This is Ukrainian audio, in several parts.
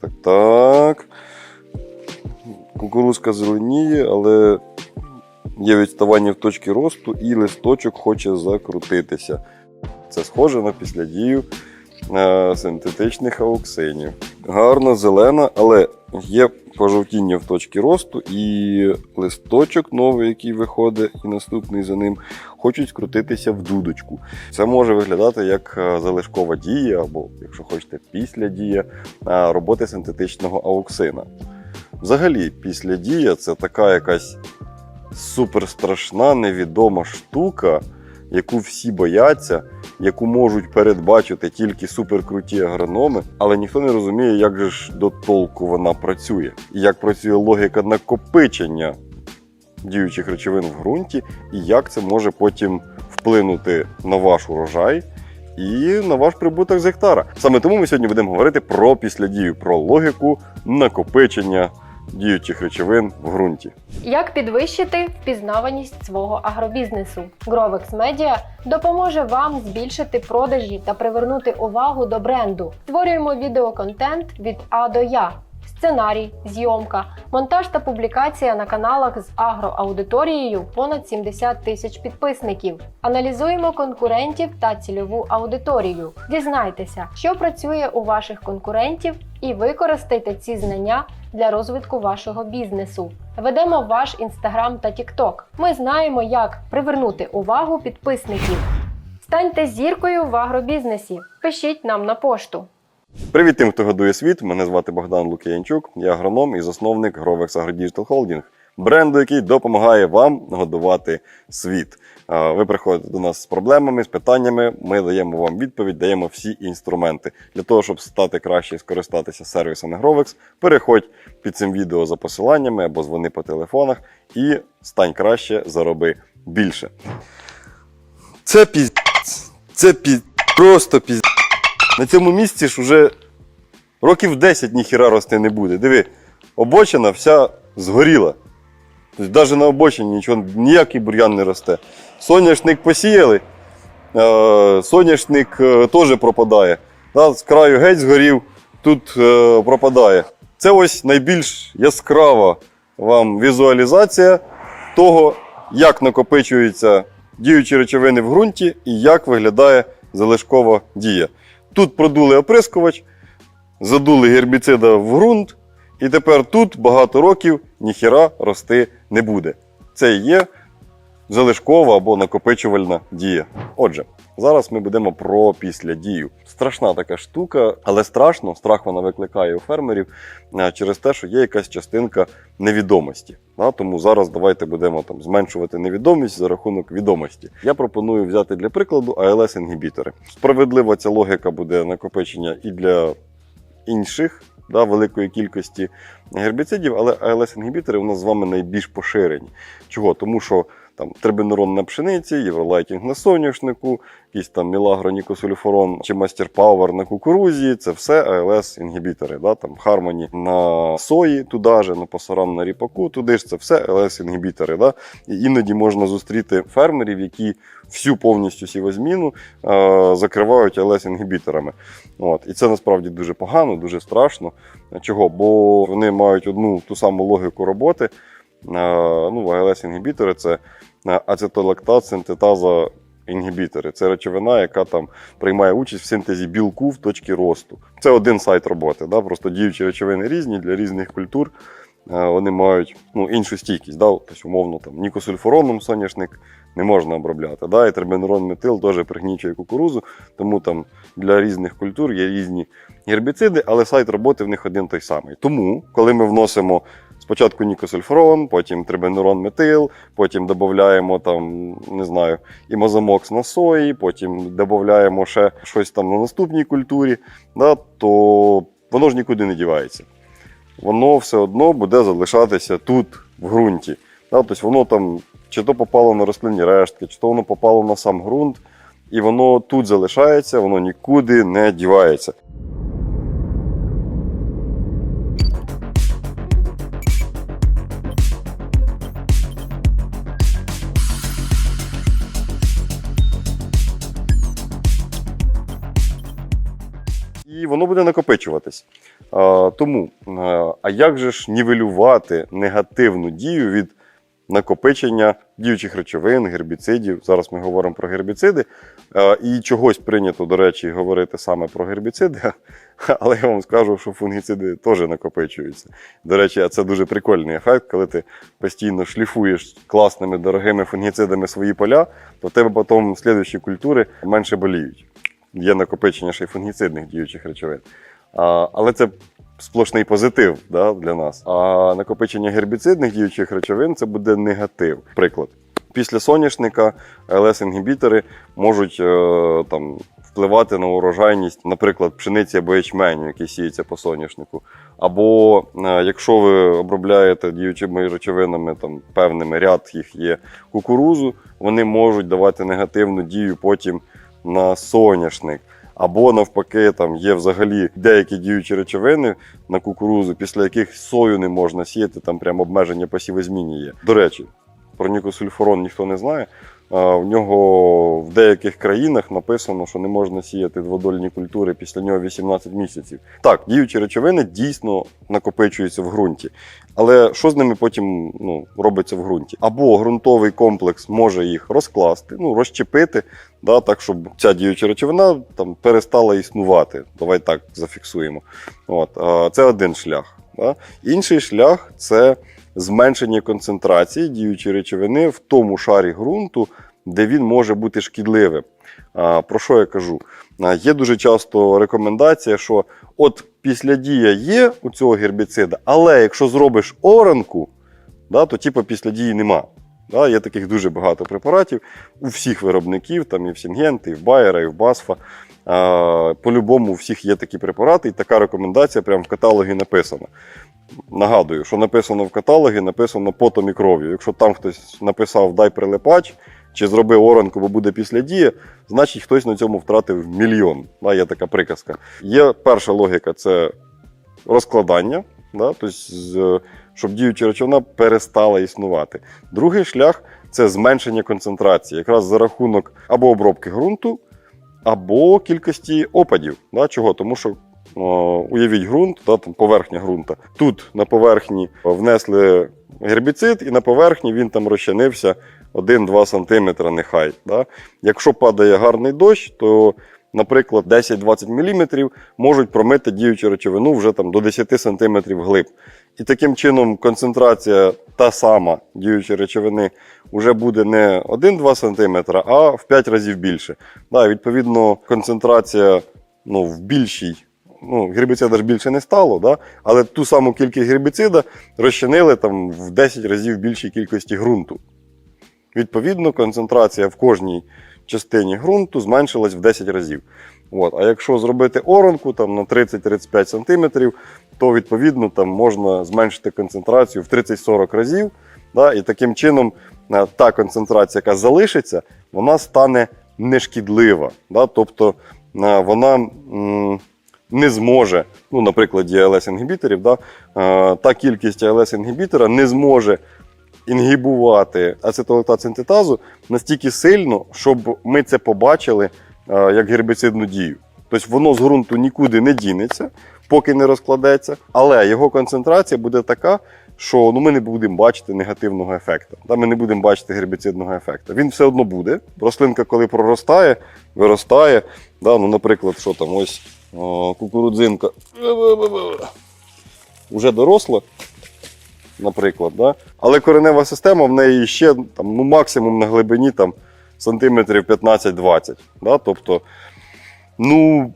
Так, так. Кукурузка зеленіє, але є відставання в точці росту і листочок хоче закрутитися. Це схоже на післядію е, синтетичних ауксинів. Гарна зелена, але є пожовтіння в точці росту, і листочок новий, який виходить, і наступний за ним, хочуть скрутитися в дудочку. Це може виглядати як е, залишкова дія, або, якщо хочете, після дія е, роботи синтетичного ауксина. Взагалі, після дія це така якась суперстрашна, невідома штука, яку всі бояться, яку можуть передбачити тільки суперкруті агрономи, але ніхто не розуміє, як же ж до толку вона працює, і як працює логіка накопичення діючих речовин в ґрунті, і як це може потім вплинути на ваш урожай. І на ваш прибуток з гектара. Саме тому ми сьогодні будемо говорити про післядію, про логіку накопичення діючих речовин в ґрунті. Як підвищити впізнаваність свого агробізнесу? Grovex Media допоможе вам збільшити продажі та привернути увагу до бренду. Створюємо відеоконтент від А до Я. Сценарій, зйомка, монтаж та публікація на каналах з агроаудиторією понад 70 тисяч підписників. Аналізуємо конкурентів та цільову аудиторію. Дізнайтеся, що працює у ваших конкурентів, і використайте ці знання для розвитку вашого бізнесу. Ведемо ваш інстаграм та тікток. Ми знаємо, як привернути увагу підписників. Станьте зіркою в агробізнесі. Пишіть нам на пошту. Привіт тим, хто годує світ. Мене звати Богдан Лук'янчук, я агроном і засновник Grovex AgroDigital Holding, бренду, який допомагає вам годувати світ. Ви приходите до нас з проблемами, з питаннями. Ми даємо вам відповідь, даємо всі інструменти для того, щоб стати краще і скористатися сервісами Grovex. Переходь під цим відео за посиланнями або дзвони по телефонах і стань краще, зароби більше. Це піз... Це піз... просто піз... На цьому місці ж уже років 10 ніхіра рости не буде. Диви, обочина вся згоріла. Тобто навіть на обочині нічого, ніякий бур'ян не росте. Соняшник посіяли, соняшник е, теж пропадає. Да, з краю геть згорів, тут е, пропадає. Це ось найбільш яскрава вам візуалізація того, як накопичуються діючі речовини в ґрунті і як виглядає залишкова дія. Тут продули оприскувач, задули гербіцида в ґрунт, і тепер тут багато років ніхіра рости не буде. Це і є залишкова або накопичувальна дія. Отже, зараз ми будемо про післядію. Страшна така штука, але страшно, страх вона викликає у фермерів е, через те, що є якась частинка невідомості. Тому зараз давайте будемо там зменшувати невідомість за рахунок відомості. Я пропоную взяти для прикладу АЛС інгібітори. Справедлива ця логіка буде накопичення і для інших. Да, великої кількості гербіцидів, але АЛС-інгібітори у нас з вами найбільш поширені. Чого? Тому що там трибенурон на пшениці, євролайтінг на соняшнику, якийсь там мілагронікосульфурон чи Мастер Пауер на кукурузі це все АЛС-інгібітори. Да? Там Хармоні на сої, туди же, на пасарам на ріпаку, туди ж це все АЛС-інгібітори. Да? І іноді можна зустріти фермерів, які всю повністю сівозміну е, закривають АЛС-інгібіторами. От. І це насправді дуже погано, дуже страшно. Чого? Бо вони мають одну ту саму логіку роботи. Е, ну, АЛС-інгібітори це е, ацетолактат, синтетаза інгібітори. Це речовина, яка там приймає участь в синтезі білку в точці росту. Це один сайт роботи. Да? Просто діючі речовини різні для різних культур. Е, Вони мають ну, іншу стійкість. Да? Тобто, умовно, там, нікосульфуроном соняшник не можна обробляти. Да? І трибенурон метил теж пригнічує кукурузу, тому там для різних культур є різні гербіциди, але сайт роботи в них один той самий. Тому, коли ми вносимо спочатку нікосульфурон, потім трибенурон метил, потім додаємо там, не знаю, імозамокс на сої, потім додаємо ще щось там на наступній культурі, да, то воно ж нікуди не дівається. Воно все одно буде залишатися тут, в ґрунті. Да, тобто воно там чи то попало на рослинні рештки, чи то воно попало на сам ґрунт, і воно тут залишається, воно нікуди не дівається. Воно буде накопичуватись. Тому, а як же ж нівелювати негативну дію від накопичення діючих речовин, гербіцидів? Зараз ми говоримо про гербіциди. І чогось прийнято, до речі, говорити саме про гербіциди, але я вам скажу, що фунгіциди теж накопичуються. До речі, це дуже прикольний ефект, коли ти постійно шліфуєш класними дорогими фунгіцидами свої поля, то тебе потім слідуючі культури менше боліють. Є накопичення ще й фунгіцидних діючих речовин. А, але це сплошний позитив да, для нас. А накопичення гербіцидних діючих речовин це буде негатив. Приклад. Після соняшника ЛС-інгібітори можуть е, там, впливати на урожайність, наприклад, пшениці або ячменю, який сіється по соняшнику. Або е, якщо ви обробляєте діючими речовинами там, певними ряд їх є кукурузу, вони можуть давати негативну дію потім на соняшник. Або навпаки, там є взагалі деякі діючі речовини на кукурузу, після яких сою не можна сіяти, там прямо обмеження посівозміні є. До речі, про нікосульфурон ніхто не знає. В нього в деяких країнах написано, що не можна сіяти дводольні культури після нього 18 місяців. Так, діючі речовини дійсно накопичуються в ґрунті. Але що з ними потім ну, робиться в ґрунті? Або ґрунтовий комплекс може їх розкласти, ну, розщепити, да, так, щоб ця діюча речовина там, перестала існувати. Давай так зафіксуємо. От, це один шлях. Да. Інший шлях це зменшення концентрації діючої речовини в тому шарі ґрунту, де він може бути шкідливим. Про що я кажу? Є дуже часто рекомендація, що от після дія є у цього гербіцида, але якщо зробиш оранку, да, то типу після дії нема. Да, є таких дуже багато препаратів у всіх виробників, там і в Сінгента, і в Байера, і в Басфа. По-любому у всіх є такі препарати, і така рекомендація прямо в каталогі написана. Нагадую, що написано в каталогі, написано потом і кров'ю. Якщо там хтось написав дай прилипач чи зроби оранку, бо буде після дії, значить хтось на цьому втратив мільйон. Да, є така приказка. Є перша логіка це розкладання, да, тобто, з- щоб діюча речовина перестала існувати. Другий шлях це зменшення концентрації, якраз за рахунок або обробки ґрунту, або кількості опадів. Да, чого? Тому що о, уявіть ґрунт, да, там поверхня ґрунта. Тут на поверхні внесли гербіцид, і на поверхні він там розчинився 1-2 см нехай. Да. Якщо падає гарний дощ, то, наприклад, 10-20 мм можуть промити діючу речовину вже там до 10 см глиб. І таким чином концентрація та сама діючої речовини вже буде не 1-2 см, а в 5 разів більше. Да, відповідно, концентрація ну, в більшій. Ну, гербіцида ж більше не стало, да? але ту саму кількість гербіцида розчинили там, в 10 разів більшій кількості ґрунту. Відповідно, концентрація в кожній частині ґрунту зменшилась в 10 разів. От. А якщо зробити оранку там, на 30-35 см, то відповідно там можна зменшити концентрацію в 30-40 разів. Да? І таким чином е, та концентрація, яка залишиться, вона стане нешкідлива. Да? Тобто е, вона не зможе, ну, на прикладі АЛС-інгібіторів, да? е, та кількість АЛС-інгібітора не зможе інгібувати ацетолектат-синтетазу настільки сильно, щоб ми це побачили е, як гербіцидну дію. Тобто воно з ґрунту нікуди не дінеться, поки не розкладеться, але його концентрація буде така, що ну, ми не будемо бачити негативного ефекту. Да, ми не будемо бачити гербіцидного ефекту. Він все одно буде. Рослинка, коли проростає, виростає. Да, ну, наприклад, що там ось о, кукурудзинка вже доросла, наприклад. Да? Але коренева система в неї ще там, ну, максимум на глибині там, сантиметрів 15-20. Да? Тобто, ну,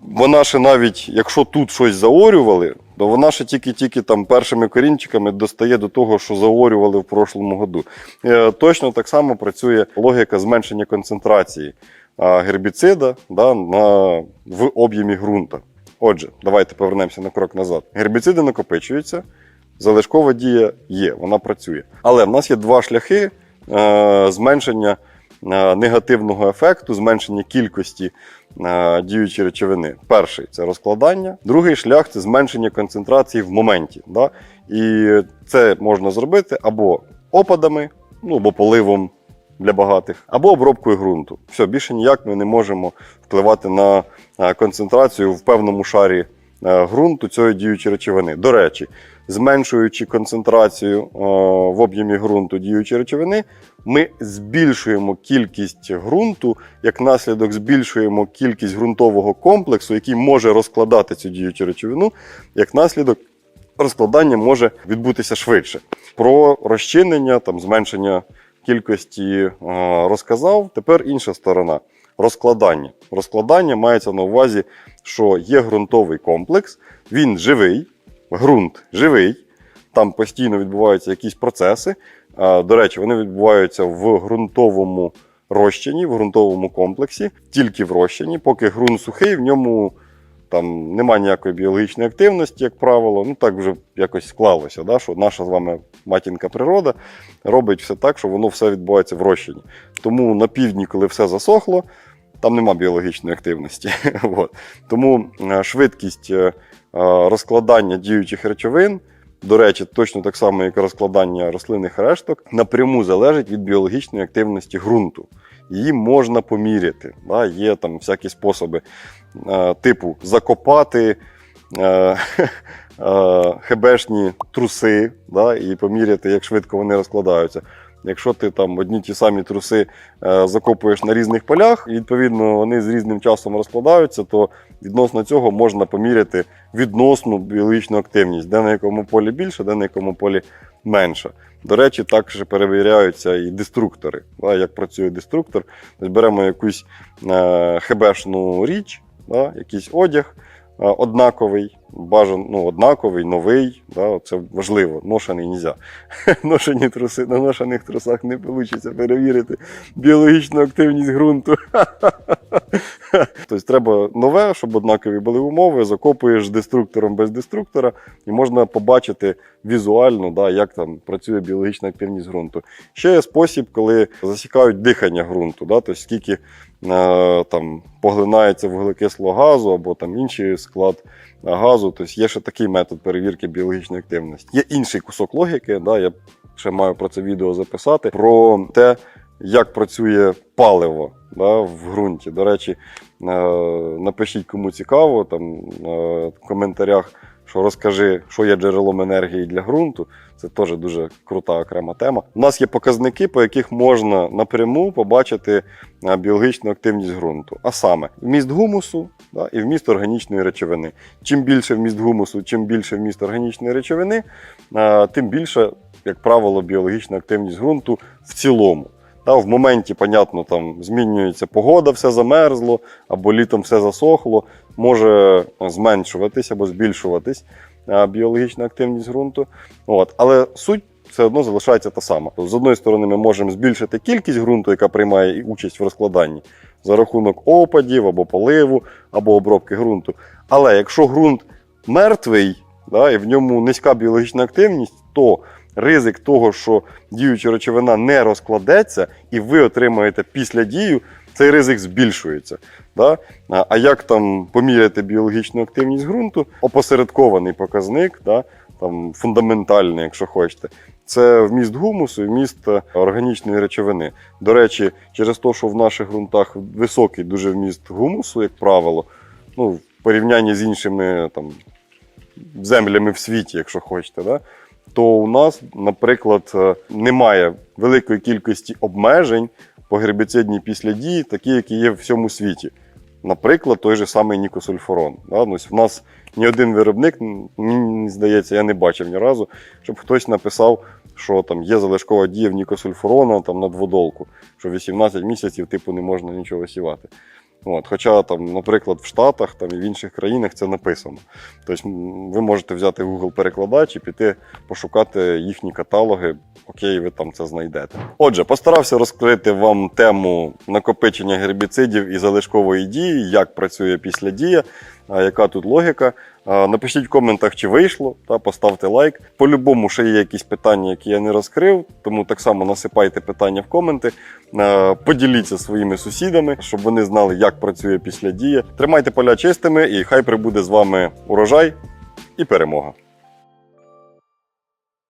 вона ще навіть, якщо тут щось заорювали, то вона ще тільки-тільки там першими корінчиками достає до того, що заорювали в прошлому году. Е, точно так само працює логіка зменшення концентрації гербіцида да, на, в об'ємі ґрунта. Отже, давайте повернемося на крок назад. Гербіциди накопичуються, залишкова дія є, вона працює. Але в нас є два шляхи е, зменшення е, негативного ефекту, зменшення кількості е, діючої речовини. Перший це розкладання, другий шлях це зменшення концентрації в моменті. Да? І це можна зробити або опадами, ну або поливом для багатих, або обробкою ґрунту. Все, більше ніяк ми не можемо впливати на концентрацію в певному шарі ґрунту цієї діючої речовини. До речі, зменшуючи концентрацію е, в об'ємі ґрунту діючої речовини, ми збільшуємо кількість ґрунту, як наслідок збільшуємо кількість ґрунтового комплексу, який може розкладати цю діючу речовину, як наслідок. Розкладання може відбутися швидше. Про розчинення, там, зменшення кількості е, розказав. Тепер інша сторона розкладання. Розкладання мається на увазі, що є ґрунтовий комплекс, він живий, ґрунт живий, там постійно відбуваються якісь процеси. До речі, вони відбуваються в ґрунтовому розчині, в ґрунтовому комплексі, тільки в розчині, поки ґрунт сухий, в ньому там немає ніякої біологічної активності, як правило. Ну так вже якось склалося, да, що наша з вами матінка природа робить все так, що воно все відбувається в розчині. Тому на півдні, коли все засохло, там нема біологічної активності. Тому е, швидкість е, розкладання діючих речовин, до речі, точно так само, як і розкладання рослинних решток, напряму залежить від біологічної активності ґрунту. Її можна поміряти. Да? Є там всякі способи, е, типу закопати е, е, хебешні труси да? і поміряти, як швидко вони розкладаються. Якщо ти там одні ті самі труси е, закопуєш на різних полях, і відповідно вони з різним часом розкладаються, то відносно цього можна поміряти відносну біологічну активність, де на якому полі більше, де на якому полі менше. До речі, також перевіряються і деструктори. Як працює деструктор. Беремо якусь е, хебешну річ, якийсь одяг однаковий, бажан, ну, однаковий, новий. Да, це важливо. Ношений нельзя. Ношені труси, на ношених трусах не вийде перевірити біологічну активність ґрунту. Тобто треба нове, щоб однакові були умови, закопуєш деструктором без деструктора, і можна побачити візуально, да, як там працює біологічна активність ґрунту. Ще є спосіб, коли засікають дихання ґрунту, да, тобто скільки е, там поглинається вуглекислого газу або там інший склад газу. Тобто є ще такий метод перевірки біологічної активності. Є інший кусок логіки, да, я ще маю про це відео записати, про те, як працює паливо да, в ґрунті. До речі, е, напишіть, кому цікаво, там е, в коментарях, що розкажи, що є джерелом енергії для ґрунту. Це теж дуже крута окрема тема. У нас є показники, по яких можна напряму побачити біологічну активність ґрунту. А саме вміст гумусу да, і вміст органічної речовини. Чим більше вміст гумусу, чим більше вміст органічної речовини, тим більше, як правило, біологічна активність ґрунту в цілому. Та, в моменті, понятно, там змінюється погода, все замерзло, або літом все засохло, може зменшуватись або збільшуватись біологічна активність ґрунту. От. Але суть все одно залишається та сама. Тобто, з одної сторони, ми можемо збільшити кількість ґрунту, яка приймає участь в розкладанні, за рахунок опадів або поливу, або обробки ґрунту. Але якщо ґрунт мертвий, да, і в ньому низька біологічна активність, то ризик того, що діюча речовина не розкладеться, і ви отримаєте після дію, цей ризик збільшується. Да? А як там поміряти біологічну активність ґрунту? Опосередкований показник, да? там, фундаментальний, якщо хочете. Це вміст гумусу і вміст е, органічної речовини. До речі, через те, що в наших ґрунтах високий дуже вміст гумусу, як правило, ну, в порівнянні з іншими там, землями в світі, якщо хочете, да? то у нас, наприклад, е, немає великої кількості обмежень по гербіцидній післядії, такі, які є в всьому світі. Наприклад, той же самий нікосульфурон. Да? Ну, в нас ні один виробник, мені здається, я не бачив ні разу, щоб хтось написав, що там є залишкова дія в нікосульфорона там, на дводолку, що 18 місяців типу, не можна нічого висівати. От, хоча, там, наприклад, в Штатах там, і в інших країнах це написано. Тобто ви можете взяти Google перекладач і піти пошукати їхні каталоги. Окей, ви там це знайдете. Отже, постарався розкрити вам тему накопичення гербіцидів і залишкової дії, як працює після дія, яка тут логіка. Напишіть в коментах, чи вийшло, та поставте лайк. По-любому ще є якісь питання, які я не розкрив, тому так само насипайте питання в коменти. Поділіться своїми сусідами, щоб вони знали, як працює після дія. Тримайте поля чистими і хай прибуде з вами урожай і перемога.